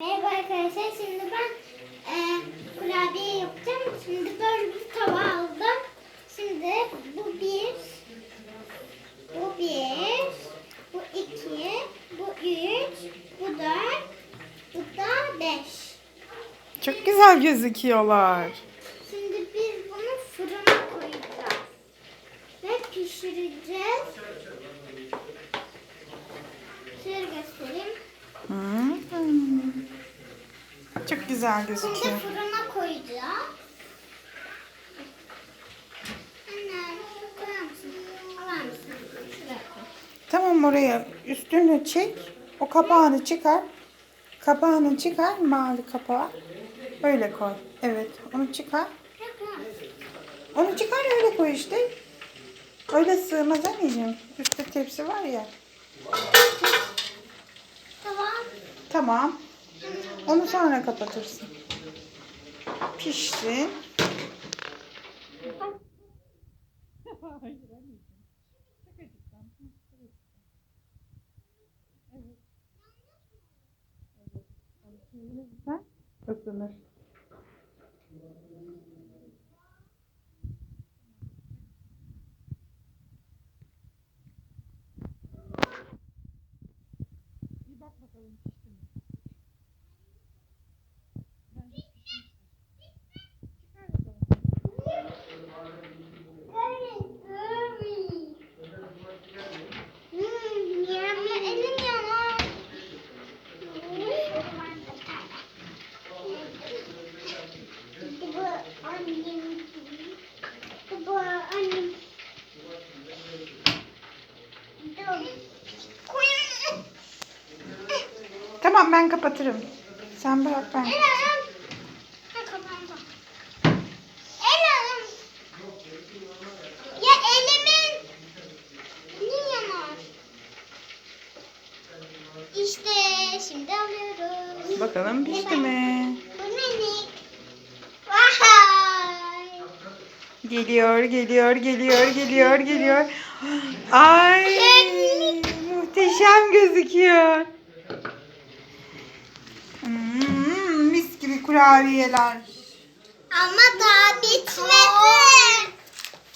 Merhaba arkadaşlar. Şimdi ben e, kurabiye yapacağım. Şimdi böyle bir tava aldım. Şimdi bu bir, bu bir, bu iki, bu üç, bu dört, bu da beş. Çok güzel gözüküyorlar. Şimdi biz bunu fırına koyacağız. Ve pişireceğiz. Güzel Şimdi gözüküyor. fırına koyacağız. Anne, koyar mısın? Alar mısın? Şuraya koy. Tamam oraya üstünü çek. O kapağını çıkar. Kapağını çıkar mavi kapağı. Öyle koy. Evet onu çıkar. Onu çıkar öyle koy işte. Öyle sığmaz anneciğim. Üstte tepsi var ya. Tamam. Tamam. Onu sonra kapatırsın. Pişsin. Lütfen ısınır. Bir bak bakalım pişti mi? Bence pişmiştir. Çıkar bakalım. Hmm, yeme, elim yanar. Bu annem. Bu annem. Dur. Koyun. Tamam ben kapatırım. Sen bırak ben. El alım. Ha kapandı. El alım. Ya elimin. Elim yanar. İşte şimdi alıyoruz. Bakalım pişti mi? Bu minik. Vay. Geliyor, geliyor, geliyor, geliyor, geliyor. Ay, muhteşem gözüküyor. Kurabiyeler. Ama daha bitmedi.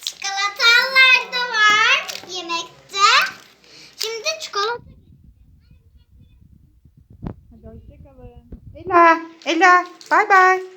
Çikolatalar da var yemekte. Şimdi çikolata. Hadi hoşçakalın. Ela, Ela, bay bay.